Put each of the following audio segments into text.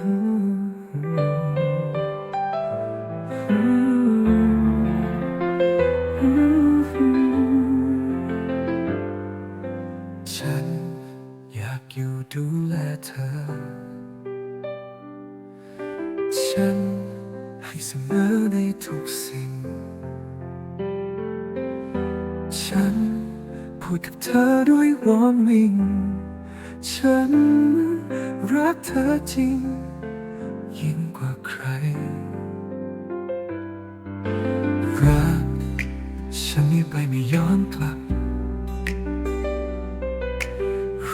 ฉันอยากอยู่ดูแลเธอ ฉันให้เสมอในทุกสิ่ง ฉันพูดกับเธอด้วยวอนวิง ฉันรักเธอจริง ยิ่งกว่าใคร รัก ฉันนี่ไปไม่ย้อนกลับ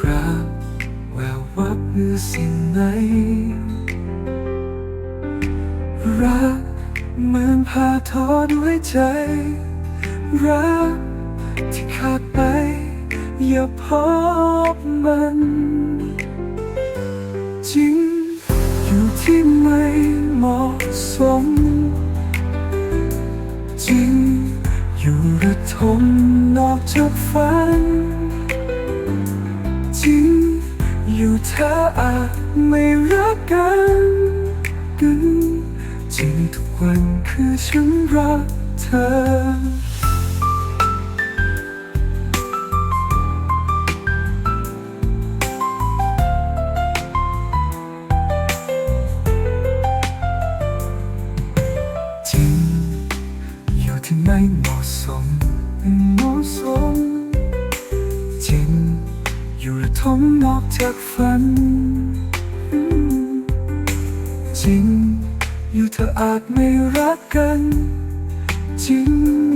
รักแวววับือสิ่งไหน รักเหมือนพาทอด้วยใจ รักที่ขาดไปอย่าพบ มันจริงอยู่ที่ไม่เหมาะสม จริงอยู่ระทมนอกจากฝัน จริงอยู่เธออาจไม่รักกันกันจริงทุกวันคือฉันรักเธอ ที่ไม่เหมาะสมไม่เหมาะสมจริงอยู่ระทมนอกจากฝันจริงอยู่เธออาจไม่รักกันจริง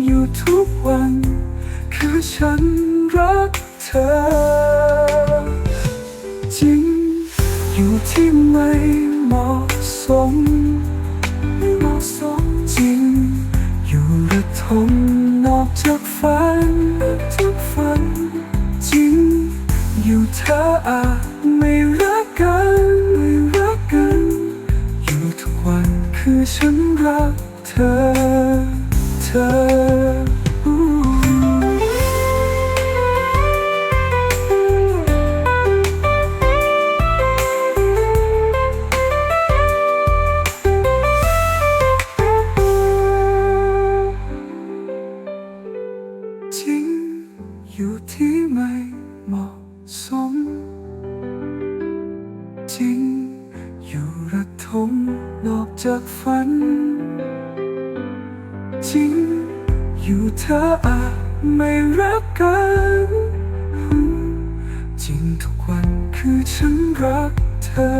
อยู่ทุกวัน คือฉันรักเธอ จริงอยู่ที่ไม่ ฉันรักเธอ เธอจริงอยู่ที่ไม่เหมาะสม จริงอยู่ระทม จากฝัน จริง อยู่เธออาจไม่รักกัน จริงทุกวันคือฉันรักเธอ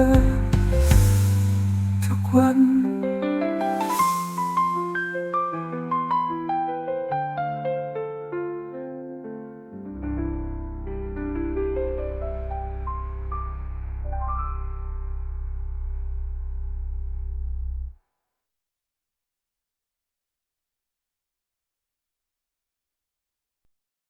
ทุกวัน